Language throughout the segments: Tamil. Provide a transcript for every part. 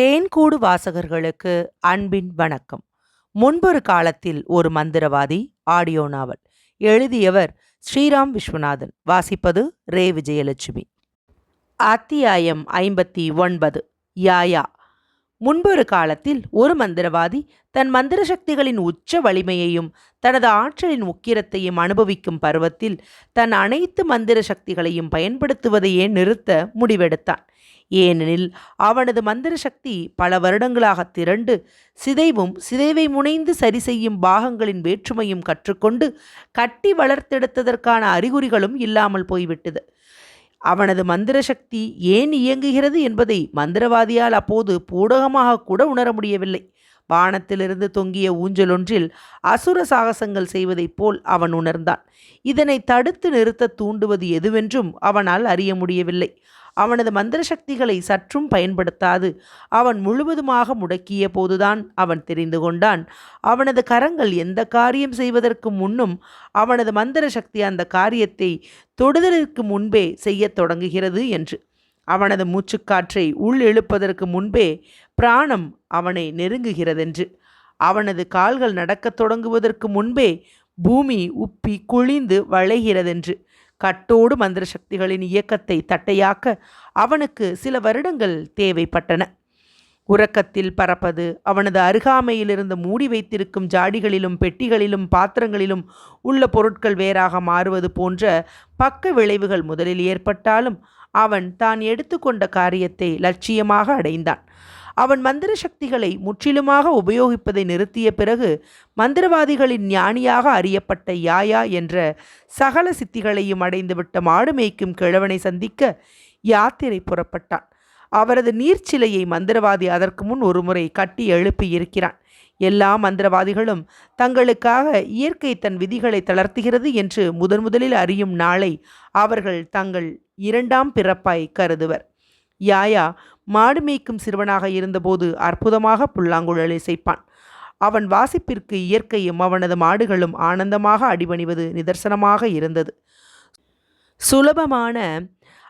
தேன்கூடு வாசகர்களுக்கு அன்பின் வணக்கம். முன்பொரு காலத்தில் ஒரு மந்திரவாதி ஆடியோ நாவல் எழுதியவர் ஸ்ரீராம் விஸ்வநாதன். வாசிப்பது ரே. விஜயலட்சுமி. அத்தியாயம் ஐம்பத்தி ஒன்பது. யாயா. முன்பொரு காலத்தில் ஒரு மந்திரவாதி தன் மந்திர சக்திகளின் உச்ச வலிமையையும் தனது ஆற்றலின் உக்கிரத்தையும் அனுபவிக்கும் பருவத்தில் தன் அனைத்து மந்திர சக்திகளையும் பயன்படுத்துவதையே நிறுத்த முடிவெடுத்தான். ஏனெனில் அவனது மந்திர சக்தி பல வருடங்களாக திரண்டு சிதைவும் சிதைவை முனைந்து சரி செய்யும் பாகங்களின் வேற்றுமையும் கற்றுக்கொண்டு கட்டி வளர்த்தெடுத்ததற்கான அறிகுறிகளும் இல்லாமல் போய்விட்டது. அவனது மந்திர சக்தி ஏன் இயங்குகிறது என்பதை மந்திரவாதியால் அப்போது பூடகமாக கூட உணர முடியவில்லை. வானத்திலிருந்து தொங்கிய ஊஞ்சலொன்றில் அசுர சாகசங்கள் செய்வதைப் போல் அவன் உணர்ந்தான். இதனை தடுத்து நிறுத்த தூண்டுவது எதுவென்றும் அவனால் அறிய முடியவில்லை. அவனது மந்திர சக்திகளை சற்றும் பயன்படுத்தாது. அவன் முழுவதுமாக முடக்கிய போதுதான் அவன் தெரிந்து கொண்டான். அவனது கரங்கள் எந்த காரியம் செய்வதற்கு முன்னும் அவனது மந்திர சக்தி அந்த காரியத்தை தொடுதலுக்கு முன்பே செய்யத் தொடங்குகிறது என்று. அவனது மூச்சுக்காற்றை உள் எழுப்பதற்கு முன்பே பிராணம் அவனை நெருங்குகிறதென்று. அவனது கால்கள் நடக்கத் தொடங்குவதற்கு முன்பே பூமி உப்பி குழிந்து வளைகிறதென்று. கட்டோடு மந்திர சக்திகளின் இயக்கத்தை தட்டையாக்க அவனுக்கு சில வருடங்கள் தேவைப்பட்டன. உறக்கத்தில் பறப்பது அவனது அருகாமையிலிருந்து மூடி வைத்திருக்கும் ஜாடிகளிலும் பெட்டிகளிலும் பாத்திரங்களிலும் உள்ள பொருட்கள் வேறாக மாறுவது போன்ற பக்க விளைவுகள் முதலில் ஏற்பட்டாலும் அவன் தான் எடுத்துக்கொண்ட காரியத்தை லட்சியமாக அடைந்தான். அவன் மந்திர சக்திகளை முற்றிலுமாக உபயோகிப்பதை நிறுத்திய பிறகு மந்திரவாதிகளின் ஞானியாக அறியப்பட்ட யாயா என்ற சகல சித்திகளையும் அடைந்துவிட்ட மாடு மேய்க்கும் கிழவனை சந்திக்க யாத்திரை புறப்பட்டான். அவரது நீர்ச்சிலையை மந்திரவாதி அதற்கு முன் ஒருமுறை கட்டி எழுப்பி இருக்கிறான் எல்லா மந்திரவாதிகளும் தங்களுக்காக இயற்கை தன் விதிகளை தளர்த்துகிறது என்று முதன் முதலில் அறியும் நாளை அவர்கள் தங்கள் இரண்டாம் பிறப்பாய் கருதுவர். யாயா மாடு மேய்க்கும் சிறுவனாக இருந்தபோது அற்புதமாக புல்லாங்குழல் இசைப்பான் அவன் வாசிப்பிற்கு இயற்கையும் அவனது மாடுகளும் ஆனந்தமாக அடிபணிவது நிதர்சனமாக இருந்தது. சுலபமான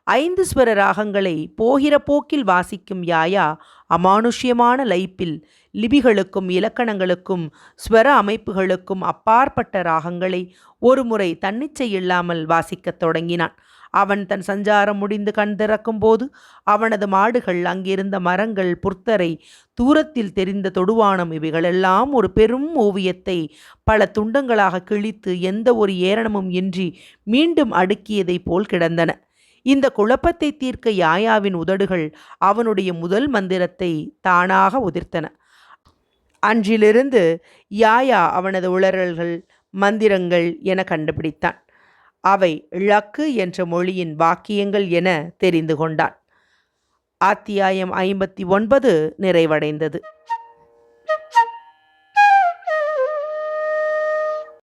ஐந்து ஸ்வர ராகங்களை போகிற போக்கில் வாசிக்கும் யாயா அமானுஷ்யமான லைப்பில் லிபிகளுக்கும் இலக்கணங்களுக்கும் ஸ்வர அமைப்புகளுக்கும் அப்பாற்பட்ட ராகங்களை ஒருமுறை தன்னிச்சை இல்லாமல் வாசிக்கத் தொடங்கினான். அவன் தன் சஞ்சாரம் முடிந்து கண் திறக்கும் போது அவனது மாடுகள் அங்கிருந்த மரங்கள் புர்த்தரை தூரத்தில் தெரிந்த தொடுவானம் இவைகளெல்லாம் ஒரு பெரும் ஓவியத்தை பல துண்டங்களாக கிழித்து எந்த ஒரு ஏரணமும் இன்றி மீண்டும் அடுக்கியதைப் போல் கிடந்தன. இந்த குழப்பத்தை தீர்க்க யாயாவின் உதடுகள் அவனுடைய முதல் மந்திரத்தை தானாக உதிர்த்தன. அன்றிலிருந்து யாயா அவனது உளறல்கள் மந்திரங்கள் என கண்டுபிடித்தான். அவை இழக்கு என்ற மொழியின் வாக்கியங்கள் என தெரிந்து கொண்டான். அத்தியாயம் ஐம்பத்தி ஒன்பது நிறைவடைந்தது.